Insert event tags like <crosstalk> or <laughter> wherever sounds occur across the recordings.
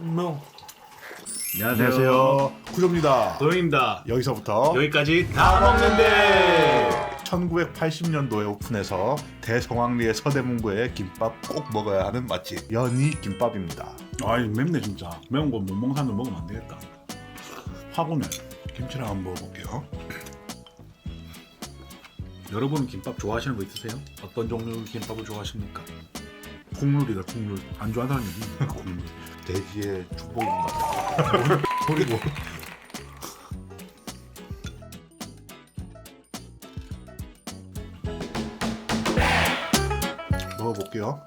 뭐. 안녕하세요. 구조입니다. 도영입니다. 여기서부터 여기까지 다 먹는데. 1980년도에 오픈해서 대성황리의 서대문구에 김밥 꼭 먹어야 하는 맛집 연희 김밥입니다. 아이 맵네 진짜 매운 거 못 먹는 사람들 먹으면 안 되겠다 화고네 김치랑 한번 먹어볼게요. 여러분은 김밥 좋아하시는 거 있으세요? 어떤 종류의 김밥을 좋아하십니까? 콩룰이다 콩룰 안 좋아하는 사람이 콩룰 <laughs> 돼지의 축복인가? 그리고 <laughs> 먹어볼게요.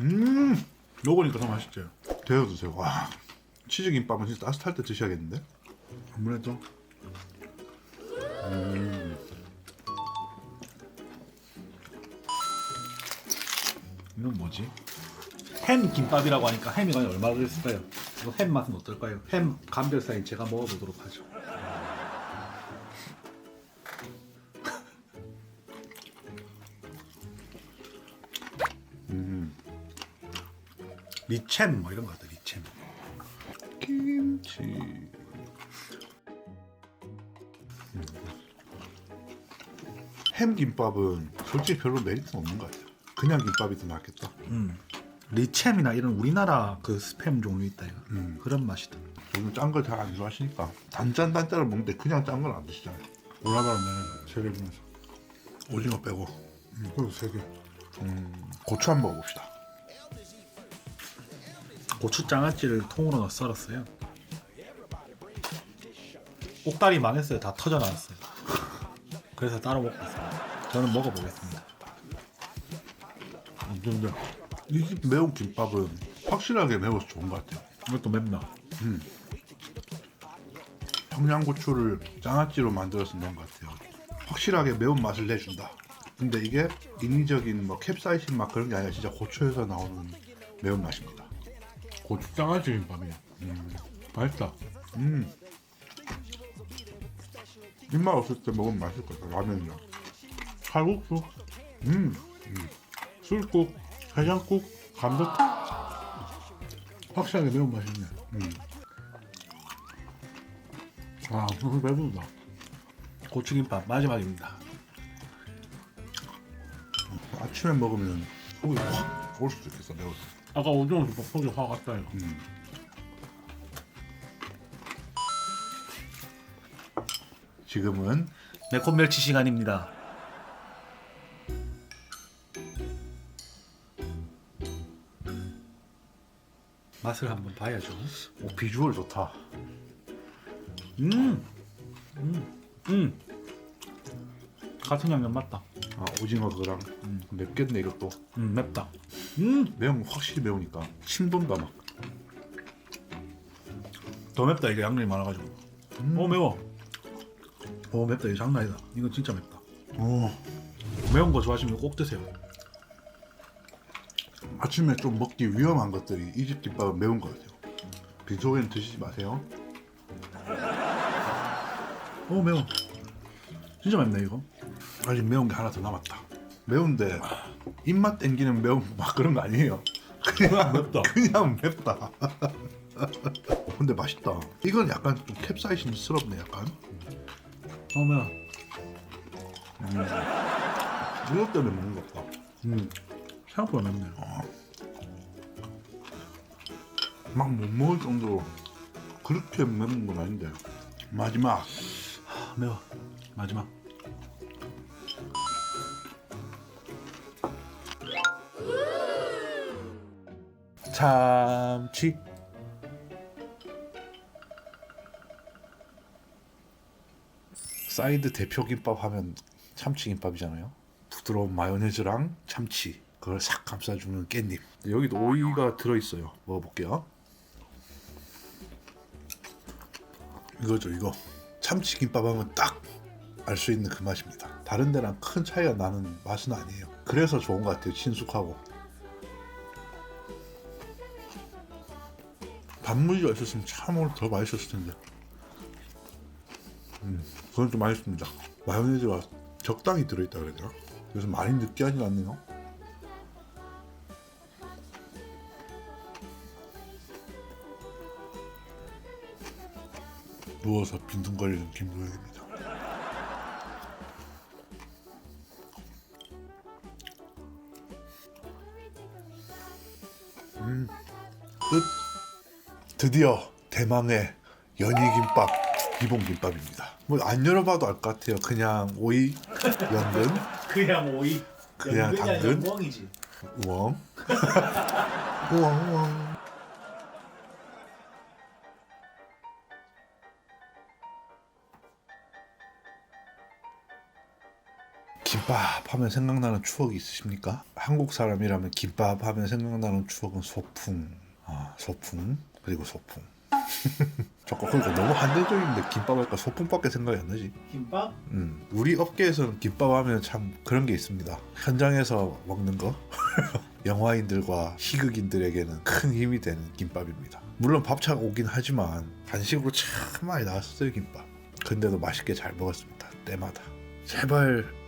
음, 먹으니까 더 맛있죠 데워 드세요. 와, 치즈 김밥은 진짜 따뜻할 때 드셔야겠는데? 아무래도 이건 뭐지? 햄 김밥이라고 하니까 햄이 과연 얼마나 들었을까요? 이거 햄 맛은 어떨까요? 햄 감별사인 제가 먹어보도록 하죠 리챔 뭐 이런 거 같아 리챔 김치. 햄 김밥은 솔직히 별로 메리트는 없는 것 같아요. 그냥 김밥이 더 낫겠다. 음. 리챔이나 이런 우리나라 그 스팸 종류 있다. 이거. 음. 그런 맛이다. 저는 짠 걸 잘 안 좋아하시니까. 단짠 단짠을 먹는데 그냥 짠 건 안 드시잖아요. 올라가는 세개 중에서. 오징어 빼고. 음, 그리고 세개. 고추 한번 먹어봅시다. 고추 장아찌를 통으로 넣어 썰었어요. 꼭다리 망했어요. 다 터져 나왔어요. 그래서 따로 먹고 있어요 저는 먹어보겠습니다. 근데 이 집 매운 김밥은 확실하게 매워서 좋은 것 같아요. 이것도 맵나 청양고추를 장아찌로 만들어서 넣은 것 같아요. 확실하게 매운 맛을 내준다. 근데 이게 인위적인 뭐 캡사이신 맛 그런 게 아니라 진짜 고추에서 나오는 매운 맛입니다. 고추 장아찌 김밥이야 맛있다 음. 입맛 없을 때 먹으면 맛있을 것 같아. 라면이랑. 칼국수 음. 술국 해장국 감자탕 확실하게 매운 맛이 있네 음. 아 너무 배부르다 고추김밥 마지막입니다 아침에 먹으면 속이 확올 수도 있겠어 매워서. 아까 오징어 김밥 속이 확 갔다 이거 음. 지금은 매콤 멸치 시간입니다. 맛을 한번 봐야죠. 오, 비주얼 좋다. 음, 음, 음. 같은 양념 맞다. 아, 오징어 그거랑 음. 맵겠네 이것도. 음, 맵다. 음, 매운 거 확실히 매우니까 침 돈다 막. 더 맵다 이게 양념이 많아가지고. 오 매워. 오 맵다 이거 장난 아니다. 이건 진짜 맵다. 오, 매운 거 좋아하시면 꼭 드세요. 아침에 좀 먹기 위험한 것들이 이 집 김밥은 매운 것 같아요. 빈속에는 드시지 마세요. 오 매워. 진짜 맵네 이거. 아직 매운 게 하나 더 남았다. 매운데 입맛 땡기는 매운 막 그런 거 아니에요. 그냥 맵다. 그냥 맵다. <laughs> 근데 맛있다. 이건 약간 좀 캡사이신스럽네 약간. 오 매워. 이것 때문에 먹는 것 같다. 음, 생각보다 맵네. 막 못 먹을 정도로 그렇게 매운 건 아닌데. 마지막 아, 매워. 마지막. 참치. 사이드 대표 김밥 하면 참치 김밥이잖아요. 부드러운 마요네즈랑 참치 그걸 싹 감싸주는 깻잎. 여기도 오이가 들어있어요. 먹어볼게요. 이거죠 이거. 참치 김밥 하면 딱 알 수 있는 그 맛입니다. 다른 데랑 큰 차이가 나는 맛은 아니에요. 그래서 좋은 것 같아요. 친숙하고. 단무지가 있었으면 참으로 더 맛있었을 텐데. 그건 좀 맛있습니다. 마요네즈가 적당히 들어있다 그래야 되나? 그래서 많이 느끼하진 않네요. 누워서 빈둥거리는 김도영입니다. 음, 끝. 드디어 대망의 연이김밥 기본김밥입니다. 뭐 안 열어봐도 알 것 같아요. 그냥 오이, 연근, <laughs> 그냥 오이. 그냥 연근이 아니라 당근? 멍이지. <laughs> 우엉, 우엉 우엉. 김밥 하면 생각나는 추억이 있으십니까? 한국 사람이라면 김밥 하면 생각나는 추억은 소풍, 아 소풍 그리고 소풍. <laughs> 잠깐 그러니까 너무 한대적인데 김밥 할까 소풍밖에 생각이 안 나지. 김밥? 음, 우리 업계에서는 김밥 하면 참 그런 게 있습니다. 현장에서 먹는 거 <laughs> 영화인들과 희극인들에게는 큰 힘이 되는 김밥입니다. 물론 밥차가 오긴 하지만 간식으로 참 많이 나왔어요 김밥. 근데도 맛있게 잘 먹었습니다. 때마다. 제발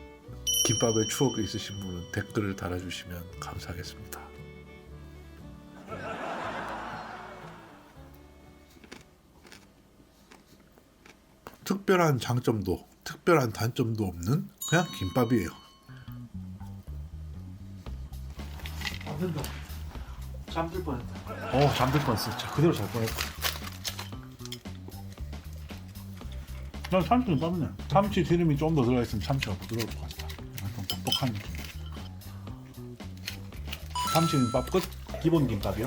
김밥에 추억이 있으신 분은 댓글을 달아주시면 감사하겠습니다. 특별한 장점도 특별한 단점도 없는 그냥 김밥이에요. 잠들다. 잠들 뻔했다. 어 잠들 뻔했어. 진짜 그대로 잘 뻔했다. 난 참치는 빠르네. 참치 기름이 좀 더 들어가 있으면 참치가 부드러울 것. 느낌. 참치김밥 끝. 기본 김밥이요.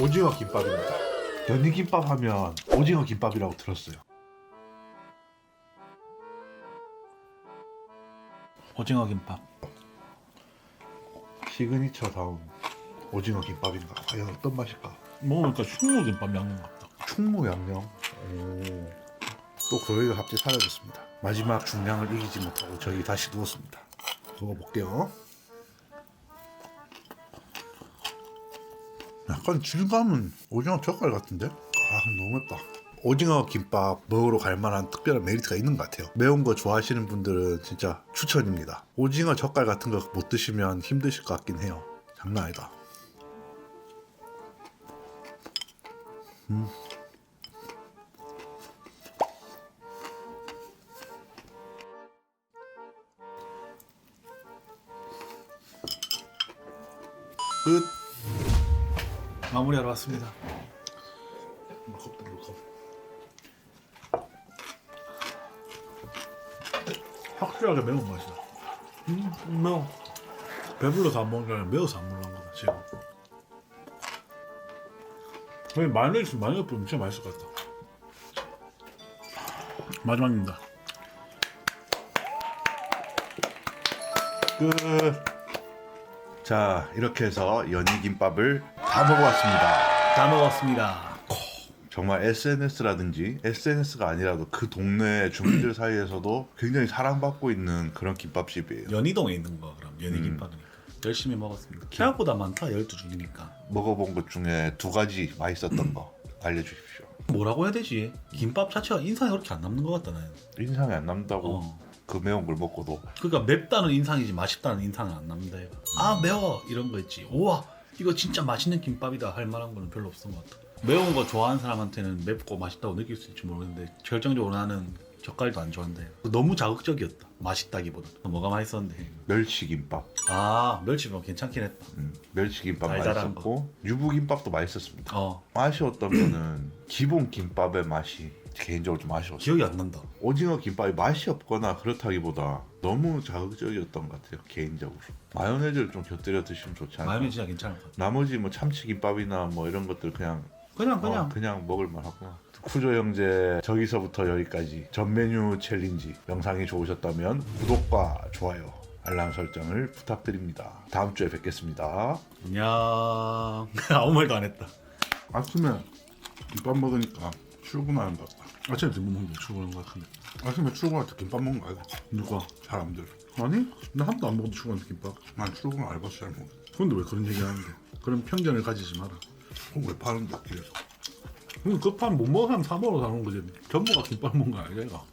오징어 김밥입니다. 연이김밥 하면 오징어 김밥이라고 들었어요. 오징어 김밥. 시그니처 다운 오징어 김밥인가? 과연 어떤 맛일까? 먹으니까 충무 김밥 양념 같다. 충무 양념. 오. 또 그거가 갑자기 사라졌습니다. 마지막 중량을 이기지 못하고 저희 다시 누웠습니다. 먹어볼게요. 약간 질감은 오징어 젓갈 같은데? 아 너무 맵다. 오징어 김밥 먹으러 갈 만한 특별한 메리트가 있는 것 같아요. 매운 거 좋아하시는 분들은 진짜 추천입니다. 오징어 젓갈 같은 거 못 드시면 힘드실 것 같긴 해요. 장난 아니다. 끝. 마무리하러 왔습니다. 물컵도 물컵. 확실하게 매운 맛이다. 음, 매워. 배불러서 안 먹는 게 아니라 매워서 안 먹는 거다 지금. 왜 마요네즈 마요네즈 뿌리면 진짜 맛있을 것 같다. 마지막입니다. 끝. 자 이렇게 해서 연이김밥을 다 먹어봤습니다. 다 먹었습니다. 정말 SNS라든지 SNS가 아니라도 그 동네 주민들 사이에서도 굉장히 사랑받고 있는 그런 김밥집이에요. 연희동에 있는 거 그럼 연희김밥이니까 열심히 먹었습니다. 생각보다 많다 12줄이니까. 먹어본 것 중에 두 가지 맛있었던 거 알려주십시오. 뭐라고 해야 되지? 김밥 자체가 인상이 그렇게 안 남는 것 같다 나는. 인상이 안 남다고 어. 그 매운 걸 먹고도 그러니까 맵다는 인상이지 맛있다는 인상은 안 남는다 얘가. 아 매워 이런 거 있지. 우와 이거 진짜 맛있는 김밥이다 할 만한 거는 별로 없었던 것 같아. 매운 거 좋아하는 사람한테는 맵고 맛있다고 느낄 수 있을지 모르겠는데 결정적으로 나는 젓갈도 안 좋아한다. 얘가. 너무 자극적이었다. 맛있다기보다. 뭐가 맛있었는데. 멸치김밥, 아 멸치밥 괜찮긴 했다. 음, 멸치김밥 달달한 맛있었고 유부김밥도 맛있었습니다. 어 아쉬웠던 거는 기본 김밥의 맛이 개인적으로 좀 아쉬웠어요. 기억이 안 난다. 오징어 김밥이 맛이 없거나 그렇다기보다 너무 자극적이었던 것 같아요 개인적으로 마요네즈를 좀 곁들여 드시면 좋지 않을까 마요네즈 진짜 괜찮을 것 같아. 나머지 뭐 참치 김밥이나 뭐 이런 것들 그냥 그냥 어, 그냥 그냥 먹을 만 하구나 쿠조 형제 저기서부터 여기까지 전 메뉴 챌린지 영상이 좋으셨다면 구독과 좋아요 알람 설정을 부탁드립니다 다음 주에 뵙겠습니다 안녕. <laughs> 아무 말도 안 했다. 아침에 김밥 먹으니까 출근하는 것 같다 아침에 못 먹는데 출근한 것 같은데. 아침에 출근할 때 김밥 먹는 거 알고 누가? 사람들 아니? 나 한 번도 안 먹었는데 출근한 김밥. 난 출근 알바스 잘 먹어 근데 왜 그런 얘기 하는데? 그런 편견을 가지지 마라. 그럼 왜 파는데 길에서 그럼 급하면 못 사람 사 먹으러 사는 거지. 전부가 김밥 먹은 거 아니야, 이거.